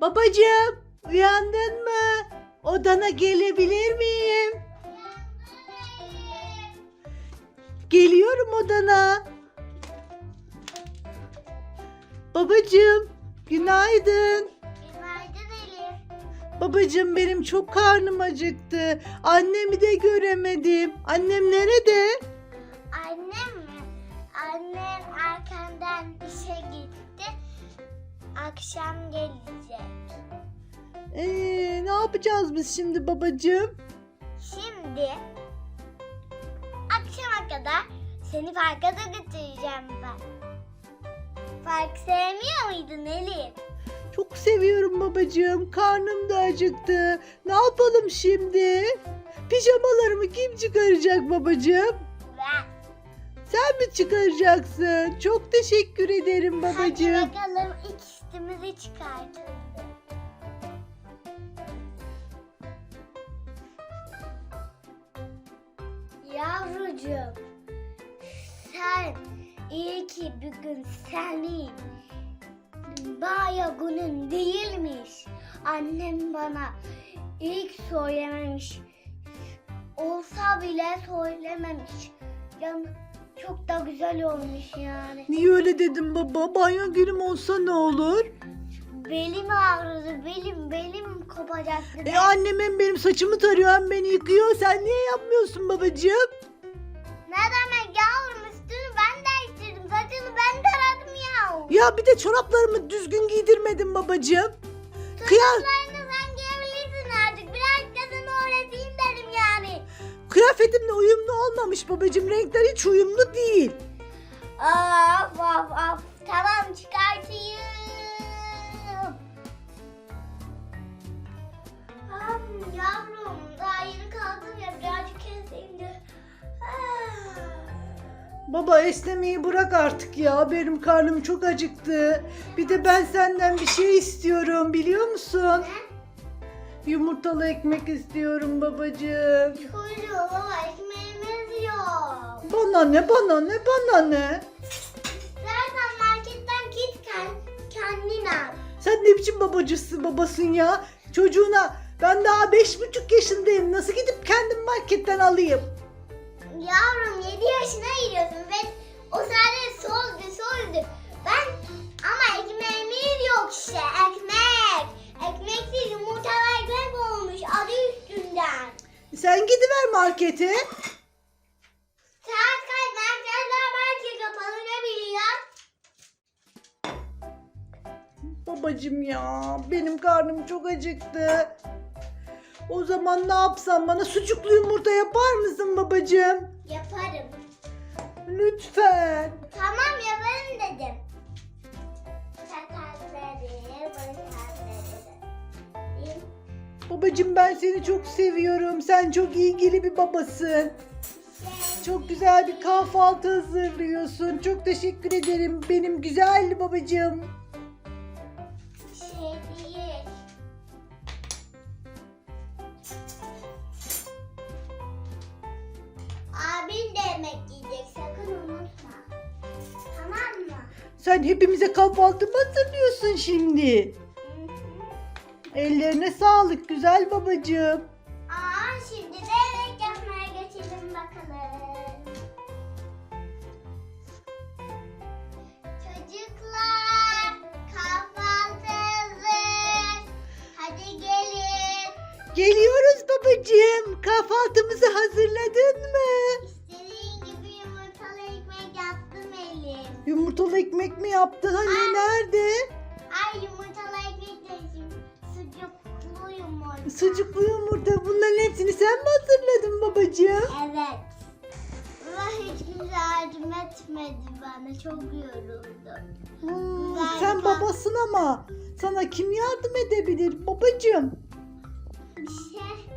Babacığım uyandın mı? Odana gelebilir miyim? Geliyorum odana. Babacığım günaydın. Günaydın Elif. Babacığım benim çok karnım acıktı. Annemi de göremedim. Annem nerede? Annem mi? Annem erkenden işe gitti. Akşam gelecek. Ee, ne yapacağız biz şimdi babacığım? Şimdi akşama kadar seni parka da götüreceğim ben. Park sevmiyor muydun Elif? Çok seviyorum babacığım. Karnım da acıktı. Ne yapalım şimdi? Pijamalarımı kim çıkaracak babacığım? Ben. Sen mi çıkaracaksın? Çok teşekkür ederim babacığım. Hadi bakalım ilk üstümüzü çıkartalım. Yavrucuğum, sen iyi ki bugün senin baya günün değilmiş. Annem bana ilk söylememiş. Olsa bile söylememiş. Yani çok da güzel olmuş yani. Niye öyle dedim baba? Banyo günüm olsa ne olur? Belim ağrıdı, belim, belim kopacaktı. E annem hem benim saçımı tarıyor hem beni yıkıyor. Sen niye yapmıyorsun babacığım? Ne demek yavrum üstünü ben değiştirdim, saçını ben taradım ya. Ya bir de çoraplarımı düzgün giydirmedin babacığım. Kıyar, kıyafetimle uyumlu olmamış babacığım. Renkler hiç uyumlu değil. Of of of, tamam çıkartayım. Am, yavrum daha yeni kaldım ya birazcık keseyim de. Ah. Baba esnemeyi bırak artık ya. Benim karnım çok acıktı. Bir de ben senden bir şey istiyorum biliyor musun? Yumurtalı ekmek istiyorum babacığım. Baba ekmeğimiz yok. Bana ne bana ne bana ne? Zaten marketten git kend, kendin al. Sen ne biçim babacısı babasın ya? Çocuğuna ben daha beş buçuk yaşındayım. Nasıl gidip kendim marketten alayım? Yavrum 7 yaşına giriyorsun ve o sadece soldu soldu. Ben ama ekmeğimiz yok işte ekmek. Ekmeksiz yumurtalı ekmek olmuş adı üstünden. Sen gidiver markete. Saat kaç marketler belki kapalı ne biliyor? Babacım ya benim karnım çok acıktı. O zaman ne yapsam bana sucuklu yumurta yapar mısın babacığım? Yaparım. Lütfen. Tamam yaparım dedim. Babacım ben seni çok seviyorum. Sen çok ilgili bir babasın. Çok güzel bir kahvaltı hazırlıyorsun. Çok teşekkür ederim benim güzel babacığım. Abin de yemek yiyecek sakın unutma. Tamam mı? Sen hepimize kahvaltı mı hazırlıyorsun şimdi? Ellerine sağlık güzel babacığım. Aa şimdi de yemek yapmaya geçelim bakalım. Çocuklar kahvaltı hazır. Hadi gelin. Geliyoruz babacığım. Kahvaltımızı hazırladın mı? İstediğin gibi yumurtalı ekmek yaptım Elif. Yumurtalı ekmek mi yaptın? Hani nerede? Sucuklu yumurta. Bunların hepsini sen mi hazırladın babacığım? Evet. Ama hiç yardım etmedi bana. Çok yoruldum. Hmm, Güzel sen babasın ama sana kim yardım edebilir babacığım? Şey,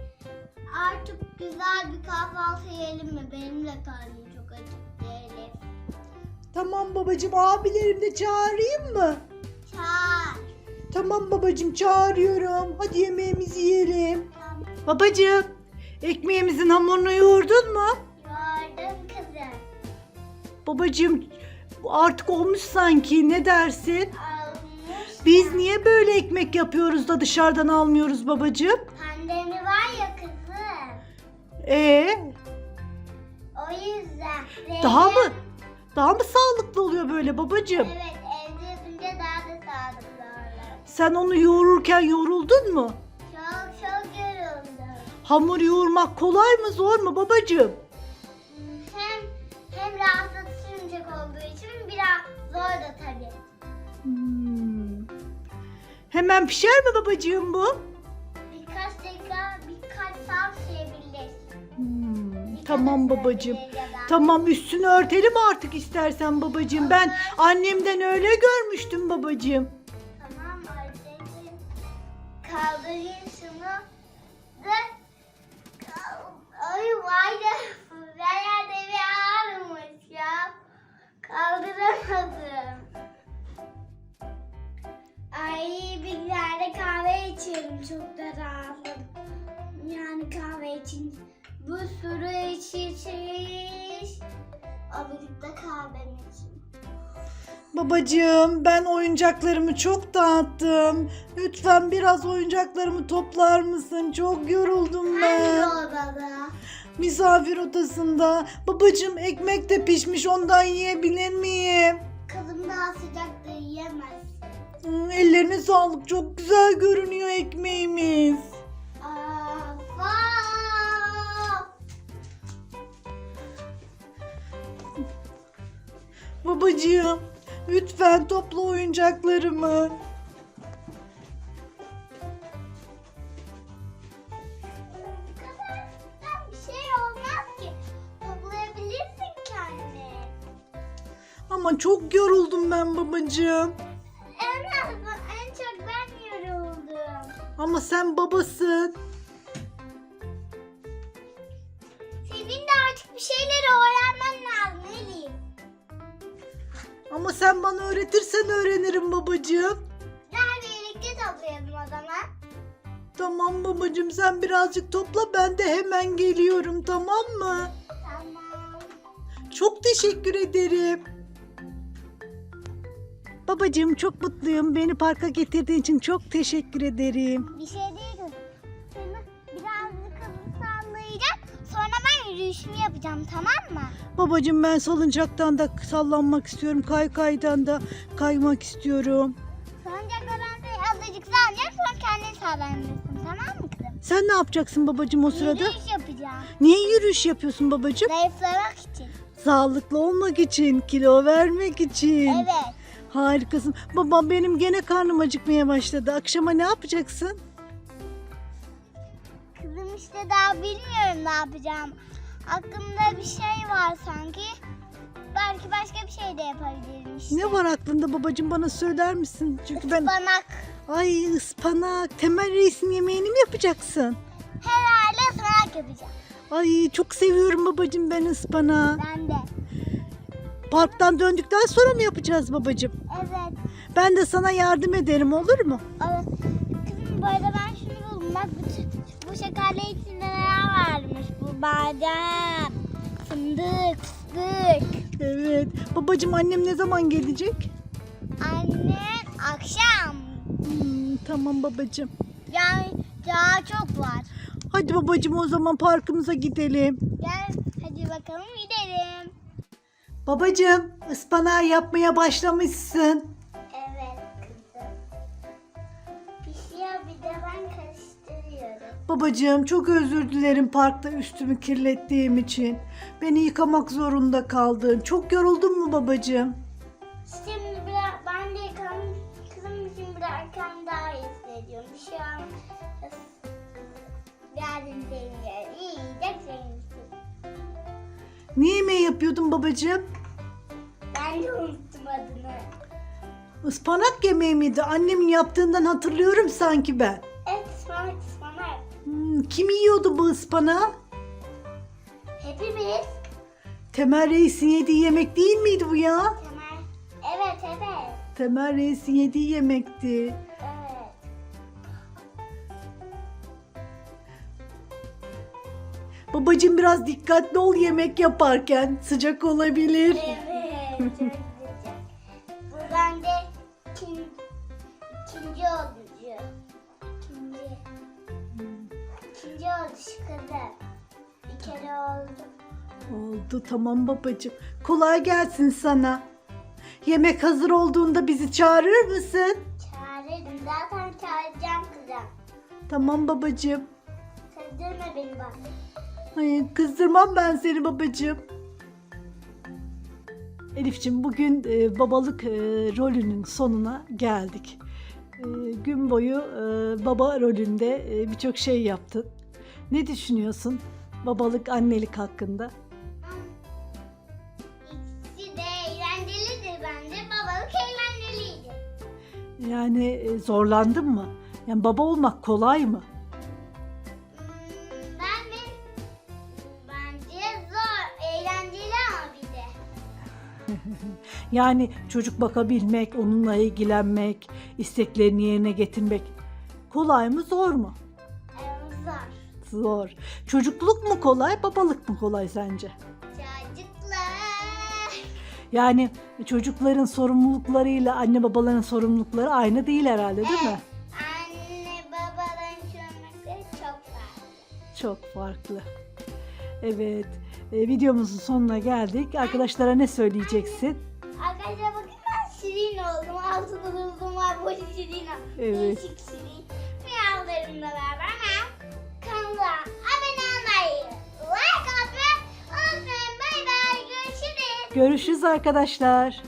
artık güzel bir kahvaltı yiyelim mi? Benim de karnım çok acıktı Elif. Tamam babacığım abilerimi de çağırayım mı? Tamam babacığım çağırıyorum. Hadi yemeğimizi yiyelim. Tamam. Babacığım ekmeğimizin hamurunu yoğurdun mu? Gördüm kızım. Babacığım artık olmuş sanki ne dersin? Almış Biz niye böyle ekmek yapıyoruz da dışarıdan almıyoruz babacığım? Pandemi var ya kızım. Ee, O yüzden. daha mı daha mı sağlıklı oluyor böyle babacığım? Evet Sen onu yoğururken yoruldun mu? Çok çok yoruldum. Hamur yoğurmak kolay mı zor mu babacığım? Hem hem rahatlatıcı olduğu için biraz zor da tabii. Hmm. Hemen pişer mi babacığım bu? Birkaç dakika, birkaç saat sürebilir. Hmm, Tamam babacığım. Tamam üstünü örtelim artık istersen babacığım. Ben annemden öyle görmüştüm babacığım. Ve kal- Ay bayağı da bir ağrımış ya. Kaldıramadım. Ay bir yerde kahve içiyorum çok da rahatladım. Yani kahve için bu sürü iç iç iç. O birlikte kahvemi için. Babacığım ben oyuncaklarımı çok dağıttım. Lütfen biraz oyuncaklarımı toplar mısın? Çok yoruldum Hangi ben. odada? Misafir odasında. Babacığım ekmek de pişmiş ondan yiyebilir miyim? Kızım daha sıcak da yiyemez. Hmm, ellerine sağlık. Çok güzel görünüyor ekmeğimiz. Babacığım lütfen topla oyuncaklarımı. Şey olmaz ki. Toplayabilirsin kendini. Ama çok yoruldum ben babacığım. En azından en çok ben yoruldum. Ama sen babasın. Sen bana öğretirsen öğrenirim babacığım. Gel birlikte toplayalım o zaman. Tamam babacığım sen birazcık topla ben de hemen geliyorum tamam mı? Tamam. Çok teşekkür ederim. Babacığım çok mutluyum. Beni parka getirdiğin için çok teşekkür ederim. Bir şey değil Yürüyüşümü yapacağım tamam mı? Babacığım ben salıncaktan da sallanmak istiyorum. Kaykaydan da kaymak istiyorum. Salıncakla ben seni azıcık sallayacağım sonra kendin sallanırsın tamam mı kızım? Sen ne yapacaksın babacığım o sırada? Yürüyüş yapacağım. Niye yürüyüş yapıyorsun babacığım? Zayıflamak için. Sağlıklı olmak için, kilo vermek için. Evet. Harikasın. Baba benim gene karnım acıkmaya başladı. Akşama ne yapacaksın? Kızım işte daha bilmiyorum ne yapacağım. Aklımda bir şey var sanki. Belki başka bir şey de yapabilirim işte. Ne var aklında babacığım bana söyler misin? Çünkü ben Ispanak. ay ıspanak, Temel Reis'in yemeğini mi yapacaksın? Herhalde ıspanak yapacağım. Ay çok seviyorum babacığım ben ıspanağı. Ben de. Parktan döndükten sonra mı yapacağız babacığım? Evet. Ben de sana yardım ederim olur mu? Evet. Kızım bu arada ben. Bak bu, bu şekerle içinde neler varmış. Bu badem, fındık, fıstık. Evet. Babacığım annem ne zaman gelecek? Annen akşam. Hmm, tamam babacığım. Yani daha çok var. Hadi babacığım o zaman parkımıza gidelim. Gel hadi bakalım gidelim. Babacığım ıspanağı yapmaya başlamışsın. Babacığım çok özür dilerim parkta üstümü kirlettiğim için. Beni yıkamak zorunda kaldın. Çok yoruldun mu babacığım? Şimdi biraz ben de yıkandım. Kızım için bırakırken daha iyi hissediyorum. Bir şey olmaz. Geldin senin yerin. İyi senin için. Ne yemeği yapıyordun babacığım? Ben de unuttum adını. Ispanak yemeği miydi? Annemin yaptığından hatırlıyorum sanki ben. Evet ıspanak. Hmm, kim yiyordu bu ıspanağı? Hepimiz. Temel Reis'in yediği yemek değil miydi bu ya? Tamam. Evet evet. Temel Reis'in yediği yemekti. Evet. Babacığım biraz dikkatli ol yemek yaparken. Sıcak olabilir. Evet. çok güzel. Buradan da kim İkinci oldu. Kadar. Bir kere oldu. Oldu tamam babacığım. Kolay gelsin sana. Yemek hazır olduğunda bizi çağırır mısın? Çağırırım. Zaten çağıracağım kızım. Tamam babacığım. Kızdırma beni bak. Hayır kızdırmam ben seni babacığım. Elif'ciğim bugün e, babalık e, rolünün sonuna geldik. E, gün boyu e, baba rolünde e, birçok şey yaptın. Ne düşünüyorsun babalık annelik hakkında? İkisi de eğlencelidir bence. Babalık eğlenceliydi. Yani e, zorlandın mı? Yani baba olmak kolay mı? Hmm, ben mi? Bence zor. Eğlenceli ama bir de. Yani çocuk bakabilmek, onunla ilgilenmek, isteklerini yerine getirmek kolay mı zor mu? Ee, zor. Zor. Çocukluk mu kolay, babalık mı kolay sence? Çocuklar. Yani çocukların sorumluluklarıyla anne babaların sorumlulukları aynı değil herhalde değil mi? Anne babaların sorumlulukları çok farklı. Çok farklı. Evet. e, videomuzun sonuna geldik. Arkadaşlara ne söyleyeceksin? Arkadaşlar bakın ben şirin oldum. Altında durdum var bu şirin. Evet. Değişik şirin. Miyavlarımla beraber ben Görüşürüz arkadaşlar.